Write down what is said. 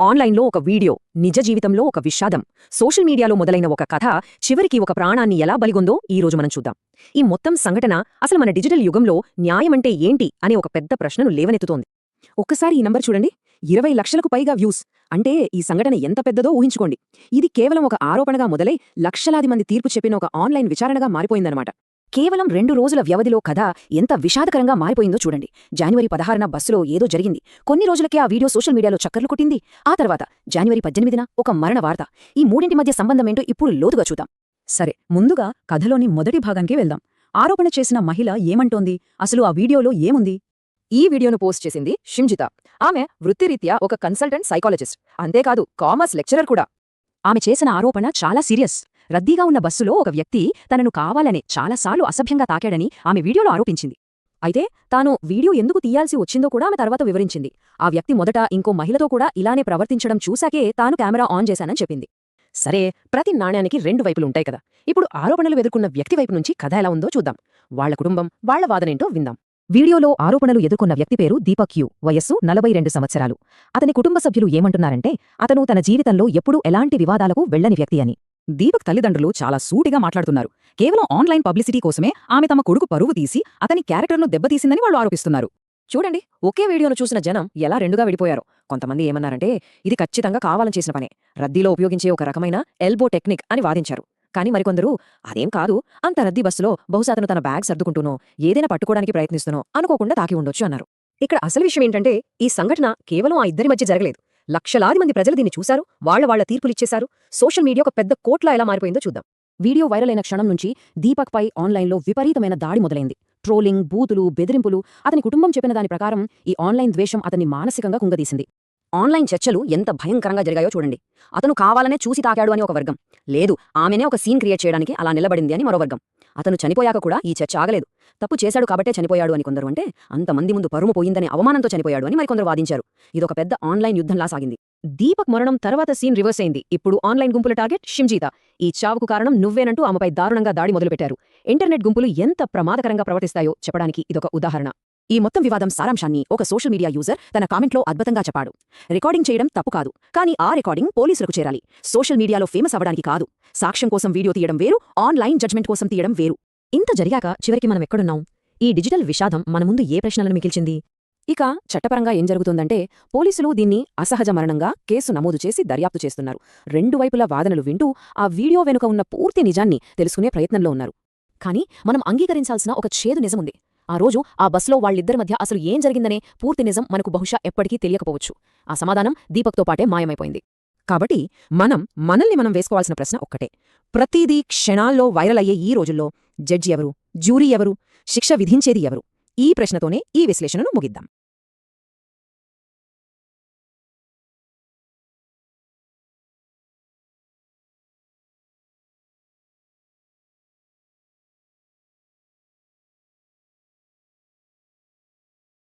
ఆన్లైన్లో ఒక వీడియో నిజ జీవితంలో ఒక విషాదం సోషల్ మీడియాలో మొదలైన ఒక కథ చివరికి ఒక ప్రాణాన్ని ఎలా బలిగొందో ఈ రోజు మనం చూద్దాం. ఈ మొత్తం సంఘటన అసలు మన డిజిటల్ యుగంలో న్యాయమంటే ఏంటి అనే ఒక పెద్ద ప్రశ్నను లేవనెత్తుతోంది. ఒక్కసారి ఈ నంబర్ చూడండి. ఇరవై లక్షలకు పైగా వ్యూస్. అంటే ఈ సంఘటన ఎంత పెద్దదో ఊహించుకోండి. ఇది కేవలం ఒక ఆరోపణగా మొదలై లక్షలాది మంది తీర్పు చెప్పిన ఒక ఆన్లైన్ విచారణగా మారిపోయిందనమాట కేవలం రెండు రోజుల వ్యవధిలో కథ ఎంత విషాదకరంగా మారిపోయిందో చూడండి. జనవరి పదహారున బస్సులో ఏదో జరిగింది. కొన్ని రోజులకే ఆ వీడియో సోషల్ మీడియాలో చక్కర్లు కొట్టింది. ఆ తర్వాత జనవరి పద్దెనిమిదిన ఒక మరణ వార్త. ఈ మూడింటి మధ్య సంబంధమేంటో ఇప్పుడు లోతుగా చూద్దాం. సరే ముందుగా కథలోని మొదటి భాగానికి వెళ్దాం. ఆరోపణ చేసిన మహిళ ఏమంటోంది? అసలు ఆ వీడియోలో ఏముంది? ఈ వీడియోను పోస్ట్ చేసింది షింజిత. ఆమె వృత్తిరీత్యా ఒక కన్సల్టెంట్ సైకాలజిస్ట్. అంతేకాదు కామర్స్ లెక్చరర్ కూడా. ఆమె చేసిన ఆరోపణ చాలా సీరియస్. రద్దీగా ఉన్న బస్సులో ఒక వ్యక్తి తనను కావాలనే చాలాసార్లు అసభ్యంగా తాకాడని ఆమె వీడియోలో ఆరోపించింది. అయితే తాను వీడియో ఎందుకు తీయాల్సి వచ్చిందో కూడా ఆమె తర్వాత వివరించింది. ఆ వ్యక్తి మొదట ఇంకో మహిళతో కూడా ఇలానే ప్రవర్తించడం చూశాకే తాను కెమెరా ఆన్ చేశానని చెప్పింది. సరే ప్రతి నాణ్యానికి రెండు వైపులుంటాయి కదా. ఇప్పుడు ఆరోపణలు ఎదుర్కొన్న వ్యక్తి వైపు నుంచి కథ ఎలా ఉందో చూద్దాం. వాళ్ళ కుటుంబం వాళ్ళ వాదనేంటో విందాం. వీడియోలో ఆరోపణలు ఎదుర్కొన్న వ్యక్తి పేరు దీపక్ యు. వయస్సు నలభై రెండు సంవత్సరాలు. అతని కుటుంబ సభ్యులు ఏమంటున్నారంటే అతను తన జీవితంలో ఎప్పుడూ ఎలాంటి వివాదాలకు వెళ్ళని వ్యక్తి అని. దీపక్ తల్లిదండ్రులు చాలా సూటిగా మాట్లాడుతున్నారు. కేవలం ఆన్లైన్ పబ్లిసిటీ కోసమే ఆమె తమ కొడుకు పరువు తీసి అతని క్యారెక్టర్ను దెబ్బతీసిందని వాళ్ళు ఆరోపిస్తున్నారు. చూడండి ఒకే వీడియోను చూసిన జనం ఎలా రెండుగా విడిపోయారు. కొంతమంది ఏమన్నారంటే ఇది ఖచ్చితంగా కావాలని చేసిన పనే. రద్దీలో ఉపయోగించే ఒక రకమైన ఎల్బో టెక్నిక్ అని వాదించారు. కానీ మరికొందరు అదేం కాదు అంత రద్దీ బస్సులో బహుశా అతను తన బ్యాగ్ సర్దుకుంటూనో ఏదైనా పట్టుకోవడానికి ప్రయత్నిస్తున్నో అనుకోకుండా తాకి ఉండొచ్చు అన్నారు. ఇక్కడ అసలు విషయం ఏంటంటే ఈ సంఘటన కేవలం ఆ ఇద్దరి మధ్య జరగలేదు. లక్షలాది మంది ప్రజలు దీన్ని చూశారు వాళ్ళ వాళ్ళ తీర్పులిచ్చేశారు. సోషల్ మీడియా ఒక పెద్ద కోట్లా ఎలా మారిపోయిందో చూద్దాం. వీడియో వైరల్ అయిన క్షణం నుంచి దీపక్ పై ఆన్లైన్లో విపరీతమైన దాడి మొదలైంది. ట్రోలింగ్ బూతులు బెదిరింపులు అతని కుటుంబం చెప్పిన దాని ప్రకారం ఈ ఆన్లైన్ ద్వేషం అతన్ని మానసికంగా కుంగదీసింది. ఆన్లైన్ చర్చలు ఎంత భయంకరంగా జరిగాయో చూడండి. అతను కావాలనే చూసి తాకాడు అని ఒక వర్గం. లేదు ఆమెనే ఒక సీన్ క్రియేట్ చేయడానికి అలా నిలబడింది అని మరో వర్గం. అతను చనిపోయాక కూడా ఈ చర్చ ఆగలేదు. తప్పు చేశాడు కాబట్టే చనిపోయాడు అని కొందరు అంటే అంతమంది ముందు పరుము పోయిందనే అవమానంతో చనిపోయాడు అని మరికొందరు వాదించారు. ఇదొక పెద్ద ఆన్లైన్ యుద్ధంలా సాగింది. దీపక్ మరణం తర్వాత సీన్ రివర్స్ అయింది. ఇప్పుడు ఆన్లైన్ గుంపుల టార్గెట్ షింజీత ఈ చావుకు కారణం నువ్వేనంటూ ఆమెపై దారుణంగా దాడి మొదలుపెట్టారు. ఇంటర్నెట్ గుంపులు ఎంత ప్రమాదకరంగా ప్రవర్తిస్తాయో చెప్పడానికి ఇదొక ఉదాహరణ. ఈ మొత్తం వివాదం సారాంశాన్ని ఒక సోషల్ మీడియా యూజర్ తన కామెంట్లో అద్భుతంగా చెప్పాడు. రికార్డింగ్ చేయడం తప్పు కాదు కానీ ఆ రికార్డింగ్ పోలీసులకు చేరాలి. సోషల్ మీడియాలో ఫేమస్ అవ్వడానికి కాదు. సాక్ష్యం కోసం వీడియో తీయడం వేరు ఆన్లైన్ జడ్జ్మెంట్ కోసం తీయడం వేరు. ఇంత జరిగాక చివరికి మనం ఎక్కడున్నాం? ఈ డిజిటల్ విషాదం మన ముందు ఏ ప్రశ్నలను మిగిల్చింది? ఇక చట్టపరంగా ఏం జరుగుతుందంటే పోలీసులు దీన్ని అసహజ మరణంగా కేసు నమోదు చేసి దర్యాప్తు చేస్తున్నారు. రెండు వైపుల వాదనలు వింటూ ఆ వీడియో వెనుక ఉన్న పూర్తి నిజాన్ని తెలుసుకునే ప్రయత్నంలో ఉన్నారు. కానీ మనం అంగీకరించాల్సిన ఒక చేదు నిజముంది. ఆ రోజు ఆ బస్సులో వాళ్ళిద్దరి మధ్య అసలు ఏం జరిగిందనే పూర్తి నిజం మనకు బహుశా ఎప్పటికీ తెలియకపోవచ్చు. ఆ సమాధానం దీపక్తో పాటే మాయమైపోయింది. కాబట్టి మనం మనల్ని మనం వేసుకోవాల్సిన ప్రశ్న ఒక్కటే. ప్రతిదీ క్షణాల్లో వైరల్ అయ్యే ఈ రోజుల్లో జడ్జి ఎవరు? జ్యూరీ ఎవరు? శిక్ష విధించేది ఎవరు? ఈ ప్రశ్నతోనే ఈ విశ్లేషణను ముగిద్దాం.